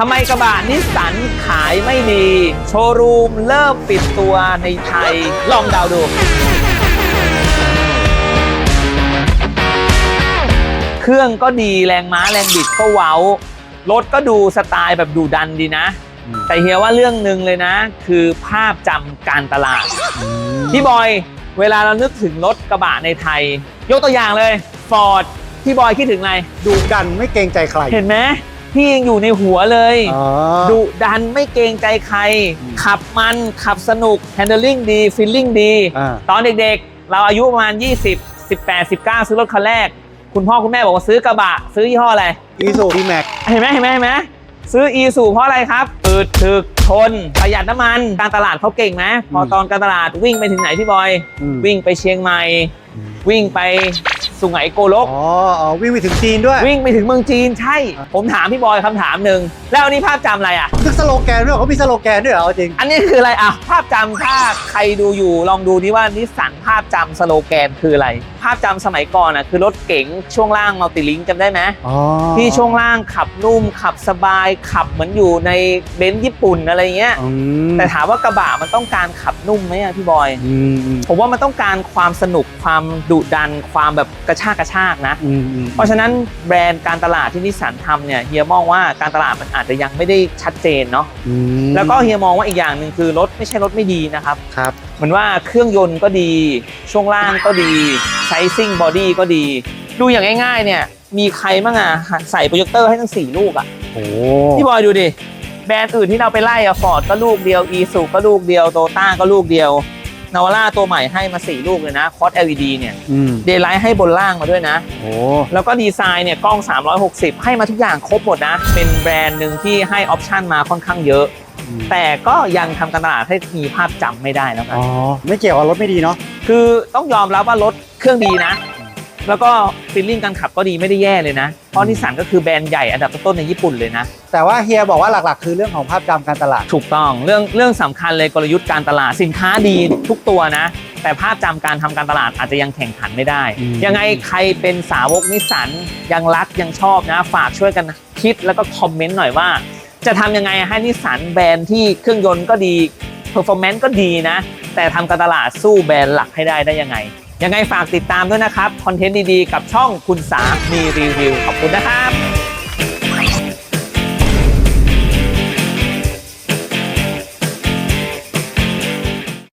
ทำไมกระบะนิสสันขายไม่ดี โชว์รูมเริ่มปิดตัวในไทย ลองเดาดู เครื่องก็ดีแรงม้าแรงบิดก็เว้า รถก็ดูสไตล์แบบดูดันดีนะ แต่เฮียว่าเรื่องหนึ่งเลยนะ คือภาพจำการตลาด พี่บอย เวลาเรานึกถึงรถกระบะในไทย ยกตัวอย่างเลย Ford พี่บอยคิดถึงอะไร ดูดันไม่เกรงใจใคร เห็นไหม พี่ยังอยู่ในหัวเลย อ๋อ ดุดันไม่เกรงใจใคร อืมขับมันขับสนุก handling ดี feeling ดี อ่า ตอนเด็กๆ เราอายุประมาณ 20 18 19 ซื้อรถคันแรก คุณพ่อคุณแม่บอกว่าซื้อกระบะ ซื้อยี่ห้ออะไร อีซูดีแม็ก เห็นไหมเห็นไหมเห็นไหมซื้อ e สูเพราะอะไรครับอืดถึกทน ประหยัดน้ำมัน การตลาดเขาเก่งไหมพอตอนการตลาดวิ่งไปถึงไหนพี่บอยวิ่งไปเชียงใหม่ วิ่งไป สุไหงโกลก อ๋ออ๋อวิ่งไปถึงจีนด้วย วิ่งไปถึงเมืองจีนใช่ ผมถามพี่บอยคำถามหนึ่งแล้วอันนี้ภาพจำอะไรอะซึ่ง สโลแกนด้วยเหรอเขามีสโลแกนด้วยเหรอเอาจริง อันนี้คืออะไรอะภาพจำถ้าใครดูอยู่ลองดูนี่ว่านิสสันภาพจำสโลแกนคืออะไร ภาพจำสมัยก่อนอะคือรถเก๋งช่วงล่างมัลติลิงจำได้ไหมอ๋อที่ช่วงล่างขับนุ่มขับสบายขับเหมือนอยู่ในเบนซ์ญี่ปุ่นอะไรเงี้ย อืมแต่ถามว่ากระบะมันต้องการขับนุ่มไหมอะพี่บอย อืมอืมผมว่ามันต้องการความสนุกความดุดัน ความแบบกระชากกระชากนะ อืมอืมเพราะฉะนั้นแบรนด์การตลาดที่นิสสันทำเนี่ยเฮียมองว่าการตลาดมันอาจจะยังไม่ได้ชัดเจนเนาะอืมแล้วก็เฮียมองว่าอีกอย่างหนึ่งคือรถไม่ใช่รถไม่ดีนะครับ ครับ เหมือนว่าเครื่องยนต์ก็ดี ช่วงล่างก็ดีไซซิ่งบอดี้ก็ดี ดูอย่างง่ายๆ เนี่ย มีใครบ้างอะใส่โปรเจคเตอร์ให้ทั้ง 4 ลูกอะโอ้พี่บอยดูดิ แบรนด์อื่นที่เราไปไล่อะฟอร์ดก็ลูกเดียวอีซูก็ลูกเดียวโตต้าก็ลูกเดียว นาวาร่าตัวใหม่ให้มา 4 ลูกเลยนะคอส LED เนี่ยอืมเดย์ไลท์ให้บนล่างมาด้วยนะ โอ้แล้วก็ดีไซน์เนี่ยกล้อง 360 ให้มาทุกอย่างครบหมดนะ เป็นแบรนด์หนึ่งที่ให้ออปชันมาค่อนข้างเยอะแต่ก็ยังทำการตลาดให้มีภาพจำไม่ได้แล้วกันอ๋อไม่เกี่ยวกับรถไม่ดีเนาะ คือต้องยอมรับว่ารถเครื่องดีนะ แล้วก็ฟีลลิ่งการขับก็ดีไม่ได้แย่เลยนะ เพราะนิสสันก็คือแบรนด์ใหญ่อันดับต้นๆในญี่ปุ่นเลยนะ แต่ว่าเฮียบอกว่าหลักๆ คือเรื่องของภาพจำการตลาด ถูกต้องเรื่องเรื่องสำคัญเลยกลยุทธ์การตลาดสินค้าดีทุกตัวนะ แต่ภาพจำการทำการตลาดอาจจะยังแข่งขันไม่ได้ อืม ยังไงใครเป็นสาวกนิสสันยังรักยังชอบนะ ฝากช่วยกันคิดแล้วก็คอมเมนต์หน่อยว่า จะทำยังไงให้นิสสันแบรนด์ที่เครื่องยนต์ก็ดีเพอร์ฟอร์แมนซ์ก็ดีนะ แต่ทำการตลาดสู้แบรนด์หลักให้ได้ได้ยังไง ยังไงฝากติดตามด้วยนะครับ คอนเทนต์ดีๆ กับช่องคุณสามีรีวิว ขอบคุณนะครับ